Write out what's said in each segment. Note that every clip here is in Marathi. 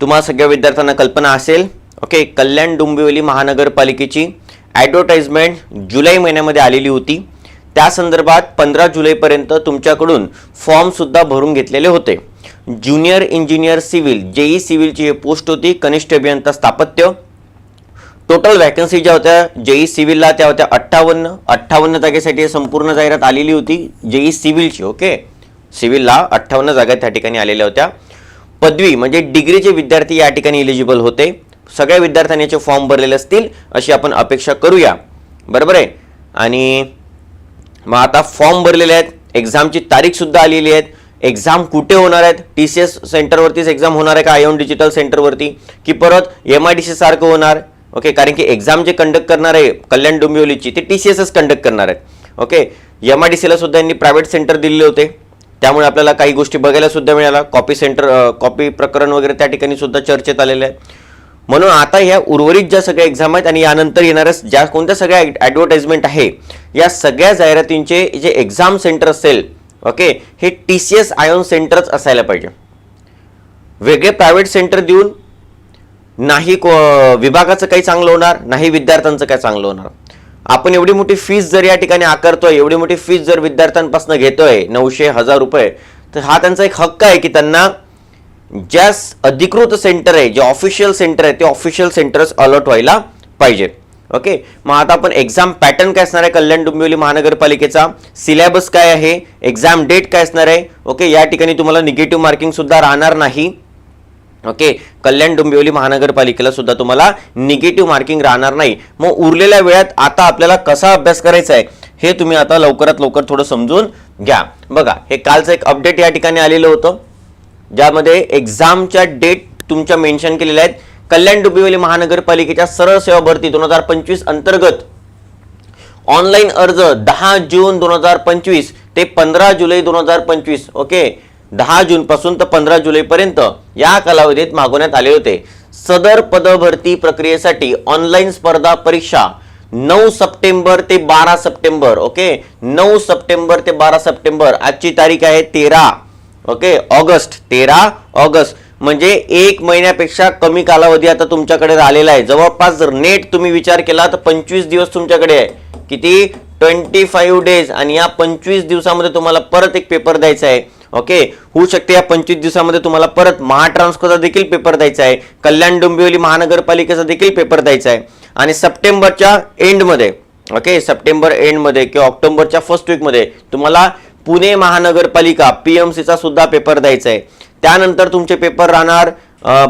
तुम्हाला सगळ्या विद्यार्थ्यांना कल्पना असेल ओके कल्याण डोंबिवली महानगरपालिकेची ॲडव्हर्टाइजमेंट जुलै महिन्यामध्ये आलेली होती. त्या संदर्भात पंधरा जुलैपर्यंत तुमच्याकडून फॉर्मसुद्धा भरून घेतलेले होते. ज्युनियर इंजिनियर सिव्हिल जेई सिव्हिलची हे पोस्ट होती कनिष्ठ अभियंता स्थापत्य. टोटल व्हॅकन्सी ज्या होत्या जेई सिव्हिलला त्या होत्या अठ्ठावन्न. अठ्ठावन्न जागेसाठी संपूर्ण जाहिरात आलेली होती जेई सिव्हिलची ओके. सिव्हिलला अठ्ठावन्न जागा त्या ठिकाणी आलेल्या होत्या. पदवी म्हणजे डिग्रीचे विद्यार्थी या ठिकाणी इलिजिबल होते. सगळ्या विद्यार्थ्यांनी याचे फॉर्म भरलेले असतील अशी आपण अपेक्षा करूया. बरोबर आहे? आणि मग आता फॉर्म भरलेले आहेत एक्झामची तारीखसुद्धा आलेली आहेत. एक्झाम कुठे होणार आहेत? टी सी एस सेंटरवरतीच एक्झाम होणार आहे का? आयोन डिजिटल सेंटरवरती की परत एम आय डी सी सारखं होणार? ओके कारण की एक्झाम जे कंडक्ट करणार आहे कल्याण डोंबिवलीची ते टी सी एसच कंडक्ट करणार आहेत. ओके एम आय डी सीला सुद्धा यांनी प्रायव्हेट सेंटर दिलेले होते. त्यामुळे आपल्याला काही गोष्टी बघायला सुद्धा मिळाल्या. कॉपी सेंटर कॉपी प्रकरण वगैरे त्या ठिकाणी सुद्धा चर्चेत आलेले आहे म्हणून आता ह्या उर्वरित ज्या सगळ्या एक्झाम आहेत आणि यानंतर येणाऱ्या ज्या कोणत्या सगळ्या ॲडव्हर्टाइजमेंट आहे या सगळ्या जाहिरातींचे जे एक्झाम सेंटर असेल ओके हे टी सी एस आयोन सेंटरच असायला पाहिजे. वेगळे प्रायव्हेट सेंटर देऊन नाही को- विभागाचं काही चांगलं होणार नाही विद्यार्थ्यांचं काय चांगलं होणार. आपण एवढी मोठी फीस जर या ठिकाणी आकारतोय एवढी मोठी फीस जर विद्यार्थ्यांपासून घेतोय नऊशे हजार रुपये तर हा त्यांचा एक हक्क आहे की त्यांना ज्या अधिकृत सेंटर आहे जे ऑफिशियल सेंटर आहे ते ऑफिशियल सेंटर्स अलर्ट व्हायला पाहिजे. ओके मग आता आपण एक्झाम पॅटर्न काय असणार आहे? कल्याण डोंबिवली महानगरपालिकेचा. सिलेबस काय आहे? एक्झाम डेट काय असणार आहे? ओके या ठिकाणी तुम्हाला निगेटिव्ह मार्किंग सुद्धा राहणार नाही. ओके? कल्याण डोंबिवली महानगरपालिकेला सुद्धा तुम्हाला निगेटिव्ह मार्किंग राहणार नाही. मग उरलेल्या वेळात आता आपल्याला कसा अभ्यास करायचा आहे हे तुम्ही आता लवकरात लवकर थोडं समजून घ्या. बघा हे कालचं एक अपडेट या ठिकाणी आलेलं होतं ज्यामध्ये एक्झामच्या डेट तुमच्या मेन्शन केलेल्या आहेत. कल्याण डोंबिवली महानगरपालिकेच्या सरळ सेवा भरती दोन हजार पंचवीस अंतर्गत ऑनलाईन अर्ज दहा जून दोन हजार पंचवीस ते पंधरा जुलै दोन हजार पंचवीस ओके? दहा जूनपासून तर पंधरा जुलैपर्यंत या कालावधीत मागवण्यात आले होते. सदर पदभरती प्रक्रियेसाठी ऑनलाईन स्पर्धा परीक्षा नऊ सप्टेंबर ते बारा सप्टेंबर ओके? नऊ सप्टेंबर ते बारा सप्टेंबर आजची तारीख आहे तेरा ओके? ऑगस्ट तेरा ऑगस्ट. म्हणजे एक महिन्यापेक्षा कमी कालावधी आता तुमच्याकडे राहिलेला आहे. जवळपास जर नेट तुम्ही विचार केला तर पंचवीस दिवस तुमच्याकडे आहे. किती? Twenty five days. आणि या पंचवीस दिवसामध्ये तुम्हाला परत एक पेपर द्यायचा आहे. ओके? होऊ शकते या पंचवीस दिवसामध्ये तुम्हाला परत महाट्रान्सकोचा देखील पेपर द्यायचा आहे. कल्याण डोंबिवली महानगरपालिकेचा देखील पेपर द्यायचा आहे. आणि सप्टेंबरच्या एंडमध्ये ओके? सप्टेंबर एंडमध्ये किंवा ऑक्टोबरच्या फर्स्ट वीकमध्ये तुम्हाला पुणे महानगरपालिका पी एम सीचा सुद्धा पेपर द्यायचा आहे. त्यानंतर तुमचे पेपर राहणार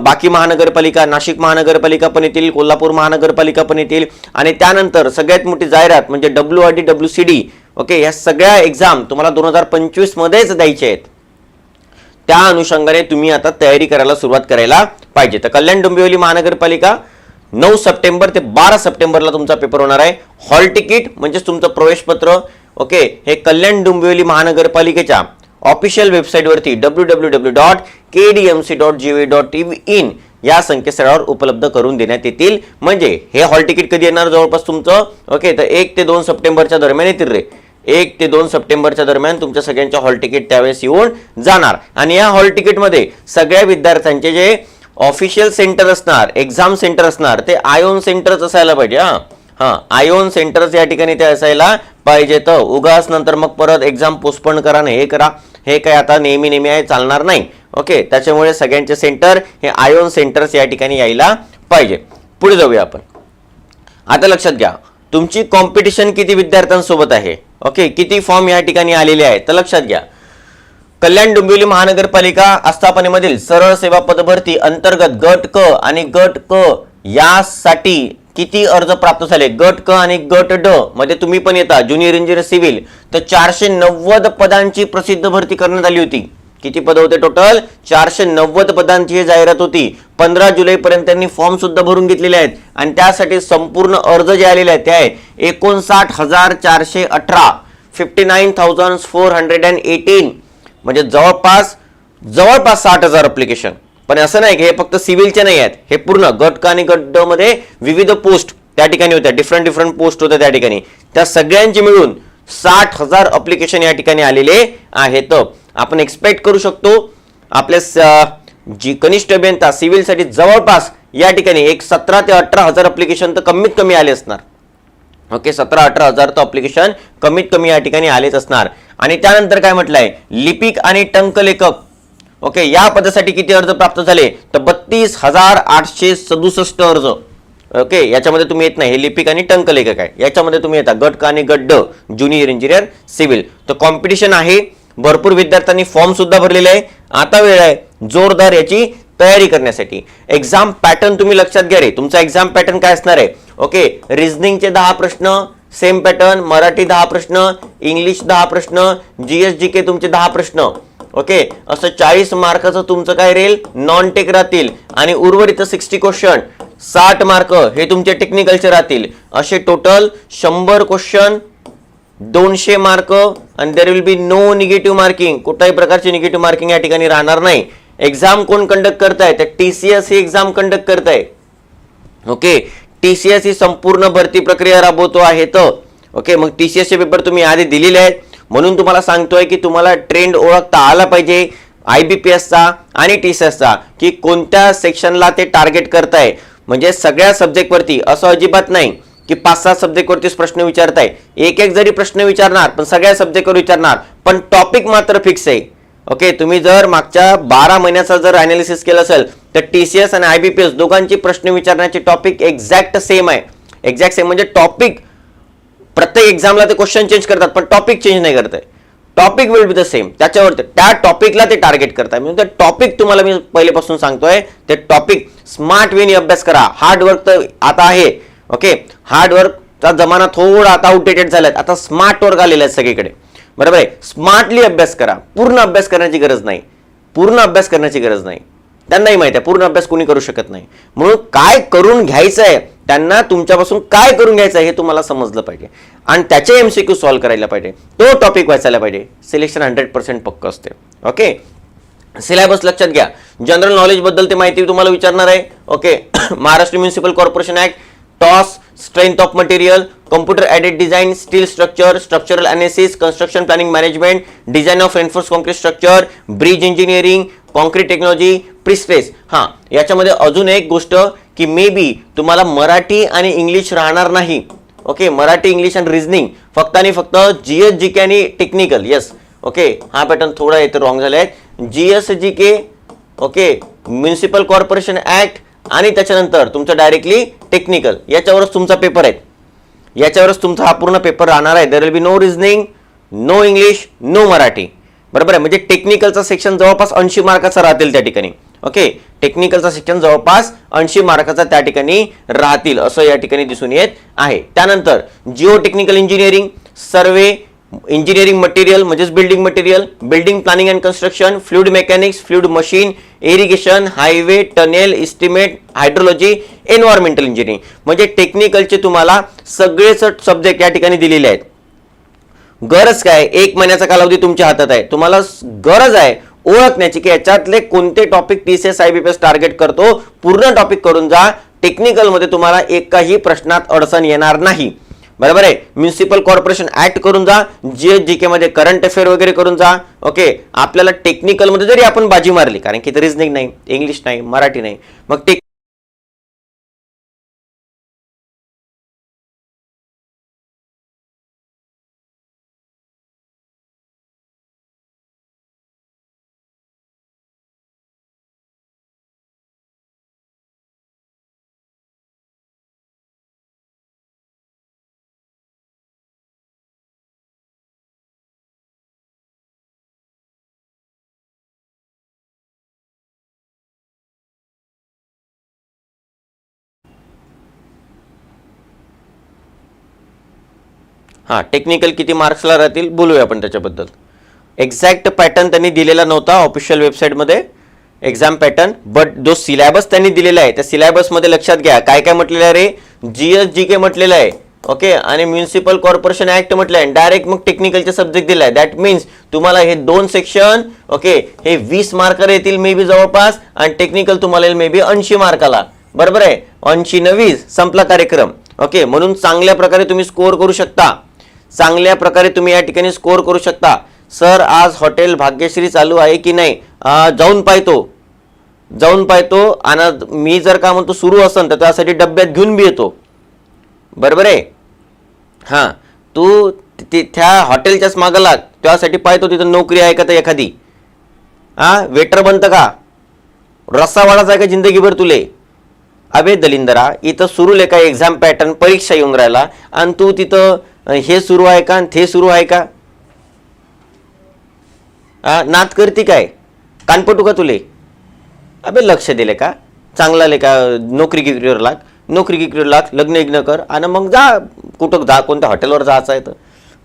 बाकी महानगरपालिका नाशिक महानगरपालिका पण येतील कोल्हापूर महानगरपालिका पण येतील. आणि त्यानंतर सगळ्यात मोठी जाहिरात म्हणजे W R D W C D okay या सगळ्या एक्झाम तुम्हाला दोन हजार पंचवीस मध्येच द्यायचे आहेत. त्या अनुषंगाने तुम्ही आता तयारी करायला सुरुवात करायला पाहिजे. तर कल्याण डोंबिवली महानगरपालिका नऊ सप्टेंबर ते बारा सप्टेंबरला तुमचा पेपर होणार आहे. हॉल तिकीट म्हणजेच तुमचं प्रवेशपत्र. ओके हे कल्याण डोंबिवली महानगरपालिकेच्या official वेबसाईटवरती W W W dot K D M C dot G V dot in या संकेतस्थळावर उपलब्ध करून देण्यात येतील. म्हणजे हे हॉल तिकीट कधी येणार? जवळपास तुमचं ओके तर एक ते दोन सप्टेंबरच्या दरम्यान येतील रे. एक ते दोन सप्टेंबरच्या दरम्यान तुमच्या सगळ्यांच्या हॉल तिकीट त्यावेळेस येऊन जाणार. आणि या हॉल तिकीटमध्ये सगळ्या विद्यार्थ्यांचे जे ऑफिशियल सेंटर असणार एक्झाम सेंटर असणार ते आयोन सेंटरच असायला पाहिजे हा. हा आयोन सेंटरच या ठिकाणी ते असायला पाहिजे. तर उगाच नंतर मग परत एक्झाम पोस्टपोन करा ना हे करा. हे काय आता नेहमी नेहमी आहे चालणार नाही. ओके त्याच्यामुळे सगळ्यांचे सेंटर हे आयोन सेंटर्स या ठिकाणी यायला पाहिजे. पुढे जाऊया आपण. आता लक्षात घ्या तुमची कॉम्पिटिशन किती विद्यार्थ्यांसोबत आहे? ओके किती फॉर्म या ठिकाणी आलेले आहेत? तर लक्षात घ्या. कल्याण डोंबिवली महानगरपालिका आस्थापनेमधील सरळ सेवा पदभरती अंतर्गत गट क आणि गट क यासाठी किती अर्ज प्राप्त झाले? गट क आणि गट ड मध्ये तुम्ही पण येता. ज्युनियर इंजिनियर सिव्हिल तर चारशे नव्वद पदांची प्रसिद्ध भरती करण्यात आली होती. किती पदं होते टोटल चारशे नव्वद पदांची ही जाहिरात होती. पंधरा जुलैपर्यंत त्यांनी फॉर्म सुद्धा भरून घेतलेले आहेत. आणि त्यासाठी संपूर्ण अर्ज जे आलेले आहेत ते आहे एकोणसाठ हजार चारशे अठरा fifty nine thousand four hundred and eighteen म्हणजे जवळपास जवळपास साठ हजार अप्लिकेशन पण असं नाही की हे फक्त सिव्हिलचे नाही आहेत. हे पूर्ण गट आणि गट ड मध्ये विविध पोस्ट त्या ठिकाणी होत्या. डिफरंट डिफरंट पोस्ट होत्या त्या ठिकाणी. त्या सगळ्यांची मिळून साठ हजार अप्लिकेशन या ठिकाणी आलेले आहेत. आपण एक्सपेक्ट करू शकतो आपल्या स- जी कनिष्ठ अभियंता सिव्हिलसाठी जवळपास या ठिकाणी एक सतरा ते अठरा हजार अप्लिकेशन तर कमीत कमी आले असणार. ओके सतरा अठरा हजार तर अप्लिकेशन कमीत कमी या ठिकाणी आलेच असणार. आणि त्यानंतर काय म्हटलंय? लिपिक आणि टंकलेखक ओके या पदासाठी किती अर्ज प्राप्त झाले? तर बत्तीस हजार आठशे सदुसष्ट अर्ज. ओके याच्यामध्ये तुम्ही येत नाही. हे लिपिक आणि टंकलेखक आहे. याच्यामध्ये तुम्ही येता. गट आणि गड्ड ज्युनियर इंजिनियर सिव्हिल तर कॉम्पिटिशन आहे. भरपूर विद्यार्थ्यांनी फॉर्म सुद्धा भरलेले आहे. आता वेळ आहे जोरदार याची तयारी करण्यासाठी. एक्झाम पॅटर्न तुम्ही लक्षात घ्या रे. तुमचा एक्झाम पॅटर्न काय असणार आहे? ओके रिझनिंगचे दहा प्रश्न सेम पॅटर्न मराठी दहा प्रश्न इंग्लिश दहा प्रश्न जीएस जी के तुमचे दहा प्रश्न. ओके असं चाळीस मार्काचं तुमचं काय राहील? नॉन टेक राहतील. आणि उर्वरित सिक्स्टी क्वेश्चन साठ मार्क हे तुमचे टेक्निकलचे राहतील. असे टोटल शंभर क्वेश्चन दोनशे मार्क आणि there will be no negative marking कुठल्याही प्रकारची निगेटिव्ह मार्किंग या ठिकाणी राहणार नाही. एक्झाम कोण कंडक्ट करताय? तर टी सी एस ही एक्झाम कंडक्ट करताय. ओके टी सी एस ही संपूर्ण भरती प्रक्रिया राबवतो आहे तर. ओके मग टी सी एसचे पेपर तुम्ही आधी दिलेले आहेत. म्हणून तुम्हाला सांगतोय की तुम्हाला ट्रेंड ओळखता आला पाहिजे. आय बी पी एसचा आणि टी सी एसचा की कोणत्या सेक्शनला ते टार्गेट करताय. म्हणजे सगळ्या सब्जेक्टवरती असं अजिबात नाही. की पाच सहा सब्जेक्टवरतीच प्रश्न विचारताय. एक एक जरी प्रश्न विचारणार पण सगळ्या सब्जेक्टवर विचारणार पण टॉपिक मात्र फिक्स आहे. ओके तुम्ही जर मागच्या बारा महिन्याचा जर अनालिसिस केलं असेल तर टी सी एस आणि आय बी पी एस दोघांची प्रश्न विचारण्याचे टॉपिक एक्झॅक्ट सेम आहे. एक्झॅक्ट सेम म्हणजे टॉपिक प्रत्येक एक्झामला ते क्वेश्चन चेंज करतात पण टॉपिक चेंज नाही करताय topic will be the same त्याच्यावर त्या टॉपिकला ते टार्गेट करताय. म्हणजे टॉपिक तुम्हाला मी पहिलेपासून सांगतोय ते टॉपिक स्मार्ट वेनी अभ्यास करा. हार्ड वर्क तर आता आहे. ओके हार्ड वर्कचा जमाना थोडा आता आउटडेटेड झालाय. आता स्मार्ट वर्क आलेला आहे सगळीकडे. बरोबर आहे? स्मार्टली अभ्यास करा. पूर्ण अभ्यास करण्याची गरज नाही. पूर्ण अभ्यास करण्याची गरज नाही. त्यांनाही माहिती आहे पूर्ण अभ्यास कोणी करू शकत नाही. म्हणून काय करून घ्यायचं आहे त्यांना तुमच्यापासून काय करून घ्यायचं आहे हे तुम्हाला समजलं पाहिजे. आणि त्याचे एम सी क्यू सॉल्व्ह करायला पाहिजे. तो टॉपिक वाचायला पाहिजे. सिलेक्शन हंड्रेड पर्सेंट पक्क असते. ओके सिलेबस लक्षात घ्या. जनरल नॉलेजबद्दल ते माहिती तुम्हाला विचारणार आहे. Okay Maharashtra municipal corporation act toss strength of material computer aided design steel structure structural analysis construction planning management design of enforce concrete structure bridge engineering concrete technology prestress हां याच्यामध्ये अजून एक गोष्ट की मे बी तुम्हाला मराठी आणि इंग्लिश राहणार नाही. Okay Marathi English and reasoning फक्त आणि फक्त जी एस जी के आणि टेक्निकल येस ओके हा पॅटर्न थोडा येतो रॉंग झाला आहे G S G K okay municipal corporation act आणि त्याच्यानंतर तुमचं डायरेक्टली टेक्निकल याच्यावरच तुमचा पेपर आहे. याच्यावरच तुमचा हा पूर्ण पेपर राहणार आहे. There will be no reasoning no English no Marathi. बरोबर आहे? म्हणजे टेक्निकलचा सेक्शन जवळपास ऐंशी मार्काचा राहतील त्या ठिकाणी. ओके टेक्निकलचा सेक्शन जवळपास ऐंशी मार्काचा त्या ठिकाणी राहतील असं या ठिकाणी दिसून येत आहे. त्यानंतर geotechnical engineering survey engineering material म्हणजेच building material building planning and construction fluid mechanics fluid machine irrigation highway tunnel estimate hydrology environmental engineering म्हणजे टेक्निकलचे तुम्हाला सगळेच सब्जेक्ट या ठिकाणी दिलेले आहेत. गरज काय? एक महिन्याचा कालावधी तुमच्या हातात आहे. तुम्हाला गरज आहे ओळखण्याची की याच्यातले कोणते topic P C S I B P S target करतो. पूर्ण टॉपिक करून जा. टेक्निकलमध्ये तुम्हाला एकाही प्रश्नात अडचण येणार नाही. बरोबर आहे? म्युन्सिपल कॉर्पोरेशन ऍक्ट करून जा जी जी के मध्ये करंट अफेअर वगैरे करून जा ओके आपल्याला टेक्निकलमध्ये जरी आपण बाजी मारली कारण की रिझनिंग नाही इंग्लिश नाही मराठी नाही मग टेक हां टेक्निकल किती मार्क्सला राहतील बोलूया आपण त्याच्याबद्दल. एक्झॅक्ट पॅटर्न त्यांनी दिलेला नव्हता ऑफिशियल वेबसाईटमध्ये एक्झाम पॅटर्न बट जो सिलॅबस त्यांनी दिलेला आहे त्या सिलॅबसमध्ये लक्षात घ्या काय काय म्हटलेलं आहे रे? जी एस जी के म्हटलेलं आहे ओके आणि म्युन्सिपल कॉर्पोरेशन ऍक्ट म्हटलं आहे डायरेक्ट मग टेक्निकलचे सब्जेक्ट दिला आहे. दॅट मीन्स तुम्हाला हे दोन सेक्शन ओके हे वीस मार्कर येतील मे बी जवळपास आणि टेक्निकल तुम्हाला येईल मे बी ऐंशी मार्काला बरोबर आहे? ऐंशी न वीस संपला कार्यक्रम ओके म्हणून चांगल्या प्रकारे तुम्ही स्कोअर करू शकता. चांगल्या प्रकारे तुम्ही या ठिकाणी स्कोअर करू शकता. सर आज हॉटेल भाग्यश्री चालू आहे की नाही? जाऊन पाहतो. जाऊन पाहतो आणि मी जर का म्हणतो सुरू असेल तर त्यासाठी डब्यात घेऊन बी येतो. बरोबर आहे? हां. तू ति- त्या हॉटेलच्याच मागं लाग. त्यासाठी पाहतो तिथं नोकरी आहे का तर एखादी. हां वेटर बनतं का? रस्सा वाढायचा आहे का जिंदगीभर तुले? अबे दलिंदरा इथं सुरू आहे का एक्झाम पॅटर्न परीक्षा येऊन राहिला आणि तू तिथं हे सुरू आहे का आणि ते सुरू आहे का? नात करती काय? कानपटू का तुले? अबे लक्ष दिले का? चांगला ले का? नोकरी गिकरीवर लाग. नोकरी गिकरीवर लाग लग्न इग्न कर आणि मग जा कुठं जा कोणत्या हॉटेलवर जायचं आहे तर.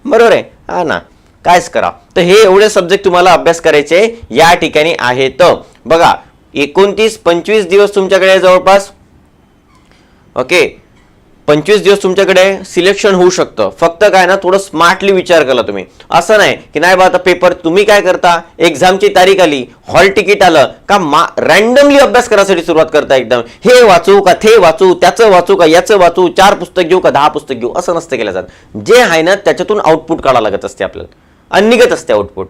बरोबर आहे? हा ना. कायच करा. तर हे एवढे सब्जेक्ट तुम्हाला अभ्यास करायचे या ठिकाणी आहेत. बघा एकोणतीस पंचवीस दिवस तुमच्याकडे जवळपास. ओके. पंचवीस दिवस तुमच्याकडे सिलेक्शन होऊ शकतं. फक्त काय ना थोडं स्मार्टली विचार केला तुम्ही. असं नाही की नाही बा आता पेपर तुम्ही काय करता? एक्झामची तारीख आली हॉल तिकीट आलं का मा रॅन्डमली अभ्यास करायसाठी सुरुवात करता एकदम? हे वाचू का ते वाचू त्याचं वाचू का याचं वाचू चार पुस्तक घेऊ का दहा पुस्तक घेऊ? असं नसतं केलं जात. जे आहे ना त्याच्यातून आउटपुट काढावं लागत असते आपल्याला. आणि निघत असते आउटपुट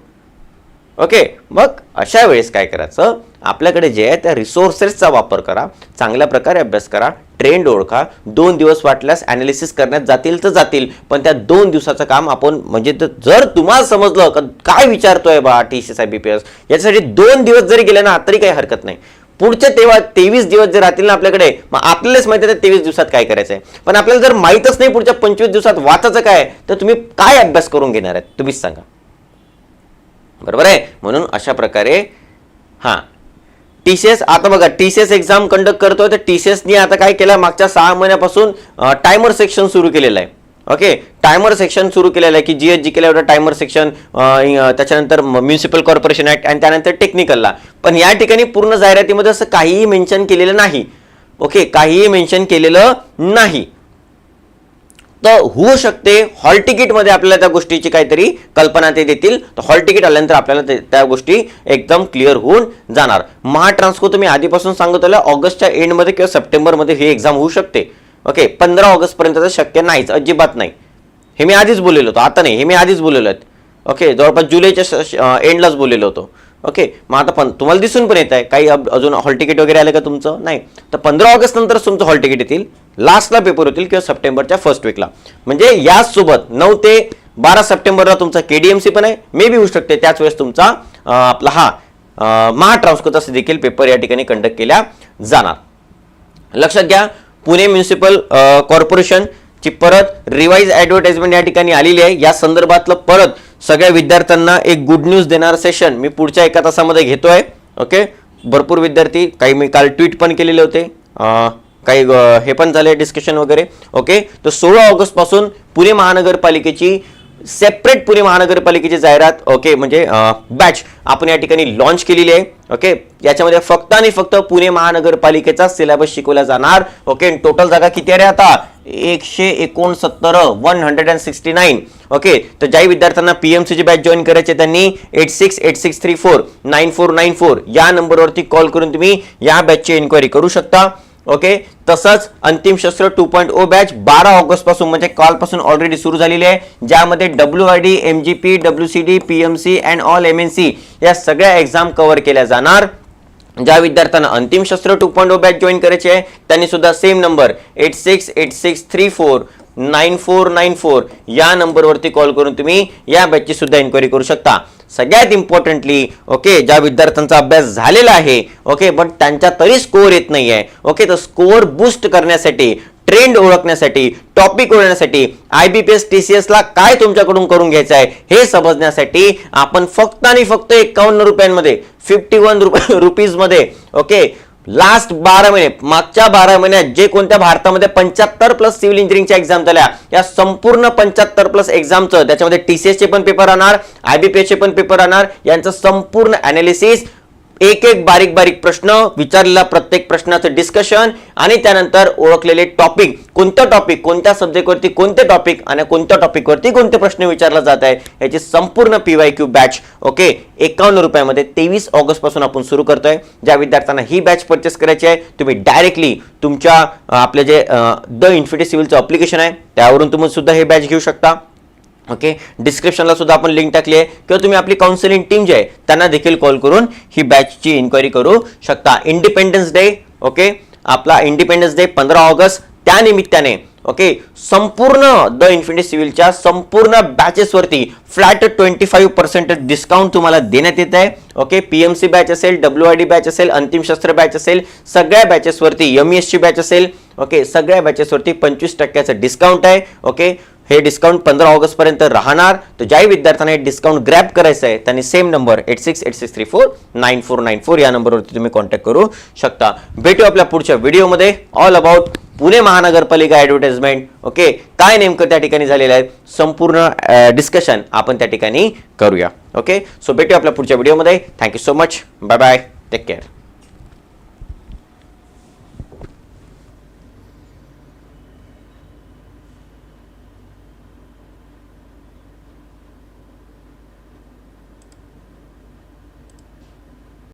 ओके मग अशा वेळेस काय करायचं? आपल्याकडे जे आहे त्या रिसोर्सेसचा वापर करा चांगल्या प्रकारे अभ्यास करा ट्रेंड ओळखा दोन दिवस वाटल्यास ॲनालिसिस करण्यात जातील तर जातील पण त्या दोन दिवसाचं काम आपण म्हणजे जर तुम्हाला समजलं का काय विचारतोय बा T C I B P S याच्यासाठी दोन दिवस जरी गेले ना तरी काही हरकत नाही. पुढचे तेव्हा तेवीस दिवस जर राहतील ना आपल्याकडे मग आपल्यालाच माहिती आहे तेवीस दिवसात काय करायचं आहे पण आपल्याला जर माहीतच नाही पुढच्या पंचवीस दिवसात वाचायचं काय तर तुम्ही काय अभ्यास करून घेणार आहेत? तुम्हीच सांगा. बरोबर आहे? म्हणून अशा प्रकारे हां. टी सी एस आता बघा T C S exam conduct करतोय तर टी सी एसनी आता काय केलं? मागच्या सहा महिन्यापासून टायमर सेक्शन सुरू केलेलं आहे. ओके टायमर सेक्शन सुरू केलेलं आहे की जी एच जी केलं टायमर सेक्शन त्याच्यानंतर म्युन्सिपल कॉर्पोरेशन ऍक्ट आणि त्यानंतर टेक्निकलला पण या ठिकाणी पूर्ण जाहिरातीमध्ये असं काहीही मेन्शन केलेलं नाही. ओके काहीही मेन्शन केलेलं नाही. तर होऊ शकते. हॉल तिकीटमध्ये आपल्याला त्या गोष्टीची काहीतरी कल्पना ते देतील. तर हॉल तिकीट आल्यानंतर आपल्याला त्या गोष्टी एकदम क्लिअर होऊन जाणार. महाट्रान्सको तुम्ही आधीपासून सांगत आलं ऑगस्टच्या एंडमध्ये किंवा सप्टेंबरमध्ये ही एक्झाम होऊ शकते. ओके पंधरा ऑगस्टपर्यंत तर शक्य नाहीच अजिबात नाही. हे मी आधीच बोललेलो होतो आता नाही हे मी आधीच बोललेलो आहेत. ओके जवळपास जुलैच्या एंडलाच बोललेलो होतो. ओके मग आता पण तुम्हाला दिसून पण येत आहे काही अजून हॉल तिकीट वगैरे आलं का तुमचं? नाही. तर पंधरा ऑगस्ट नंतरच तुमचं हॉल तिकीट येतील. लास्टला पेपर होतील किंवा सप्टेंबरच्या फर्स्ट वीकला म्हणजे याचसोबत नऊ ते बारा सप्टेंबरला तुमचा केडीएमसी पण आहे. मे बी होऊ शकते. त्याच वेळेस तुमचा आपला हा महाट्रान्सकोचा देखील पेपर या ठिकाणी कंडक्ट केल्या जाणार. लक्षात घ्या पुणे म्युन्सिपल कॉर्पोरेशन ची परत रिवाईज ॲडव्हर्टाइजमेंट या ठिकाणी आलेली आहे. या संदर्भातलं परत सगळ्या विद्यार्थ्यांना एक गुड न्यूज देणारं सेशन मी पुढच्या एका तासामध्ये घेतोय ओके भरपूर विद्यार्थी काही मी काल ट्विट पण केलेले होते. काही हे पण झाले डिस्कशन वगैरे ओके तर सोळा ऑगस्टपासून पुणे महानगरपालिकेची सेपरेट पुणे महानगरपालिकेची जाहिरात ओके म्हणजे बॅच आपण या ठिकाणी लॉन्च केलेली आहे ओके याच्यामध्ये फक्त आणि फक्त पुणे महानगरपालिकेचा सिलेबस शिकवला जाणार ओके टोटल जागा किती आहे आता? एकशे एकोणसत्तर one hundred and sixty nine okay तर ज्याही विद्यार्थ्यांना पीएमसीची बॅच जॉईन करायचे त्यांनी eight six eight six three four nine four nine four या नंबरवरती कॉल करून तुम्ही या बॅचची एन्क्वायरी करू शकता. ओके? तसंच अंतिम शस्त्र टू पॉईंट ओ बॅच बारा ऑगस्टपासून म्हणजे कालपासून ऑलरेडी सुरू झालेली आहे ज्यामध्ये W I D M G P W C D P M C and all M N C या सगळ्या एक्झाम कव्हर केल्या जाणार. ज्या विद्यार्थ्यांना अंतिम शस्त्र two point O batch join करायचे आहे त्यांनी सुद्धा same number eight six eight six three four nine four nine four या नंबरवरती कॉल करून तुम्ही या बॅचची सुद्धा इन्क्वायरी करू शकता सगळ्यात इम्पॉर्टंटली ओके ज्या विद्यार्थ्यांचा अभ्यास झालेला आहे ओके बट त्यांच्या तरी स्कोअर येत नाही आहे ओके तर स्कोअर बूस्ट करण्यासाठी ट्रेंड ओळखण्यासाठी टॉपिक ओळखण्यासाठी I B P S T C एसला काय तुमच्याकडून करून घ्यायचं आहे हे समजण्यासाठी आपण फक्त आणि फक्त एकावन्न रुपयांमध्ये फिफ्टी वन रुपीजमध्ये ओके लास्ट बारा महिने मागच्या बारा महिन्यात जे कोणत्या भारतामध्ये पंच्याहत्तर प्लस सिव्हिल इंजिनिअरिंगच्या एक्झाम झाल्या या संपूर्ण पंच्याहत्तर प्लस एक्झामचं त्याच्यामध्ये टीसीएस चे पण पेपर राहणार आयबीपीएस चे पण पेपर राहणार यांचं संपूर्ण अनालिसिस एक एक बारीक बारीक प्रश्न विचारलेला प्रत्येक प्रश्नाचं डिस्कशन आणि त्यानंतर ओळखलेले टॉपिक कोणतं टॉपिक कोणत्या सब्जेक्टवरती कोणते टॉपिक आणि कोणत्या टॉपिकवरती कोणते प्रश्न विचारला जात आहे याची संपूर्ण पीवाय क्यू बॅच ओके एकावन्न रुपयामध्ये तेवीस ऑगस्टपासून आपण सुरू करतोय. ज्या विद्यार्थ्यांना ही बॅच परचेस करायची आहे तुम्ही डायरेक्टली तुमच्या आपले जे द इन्फिटी सिव्हिलचं अप्लिकेशन आहे त्यावरून तुम्ही सुद्धा हे बॅच घेऊ शकता. ओके डिस्क्रिप्शनला सुद्धा आपण लिंक टाकली आहे. किंवा तुम्ही आपली काउन्सिलिंग टीम जी आहे त्यांना देखील कॉल करून ही बॅचची इन्क्वायरी करू शकता. इंडिपेंडन्स डे ओके आपला इंडिपेंडन्स डे पंधरा ऑगस्ट त्या निमित्ताने ओके संपूर्ण द इन्फिनिटी सिव्हिलच्या संपूर्ण बॅचेसवरती flat twenty five percent discount तुम्हाला देण्यात येत आहे. Okay P M C batch असेल डब्ल्यू आय डी बॅच असेल अंतिम शस्त्र बॅच असेल सगळ्या बॅचेसवरती एम ची बॅच असेल ओके सगळ्या बॅचेसवरती पंचवीस टक्क्याचं डिस्काउंट आहे ओके हे डिस्काउंट पंधरा ऑगस्टपर्यंत राहणार. तर ज्याही विद्यार्थ्यांना हे डिस्काउंट ग्रॅप करायचं आहे त्यांनी same number eight six eight six three four nine four nine four या नंबरवरती तुम्ही कॉन्टॅक्ट करू शकता. भेटू आपल्या पुढच्या व्हिडिओमध्ये ऑल अबाउट पुणे महानगरपालिका ॲडव्हर्टाइजमेंट ओके काय नेमकं त्या ठिकाणी झालेलं आहे? संपूर्ण डिस्कशन आपण त्या ठिकाणी करूया. ओके सो भेटू आपल्या पुढच्या व्हिडिओमध्ये thank you so much bye bye take care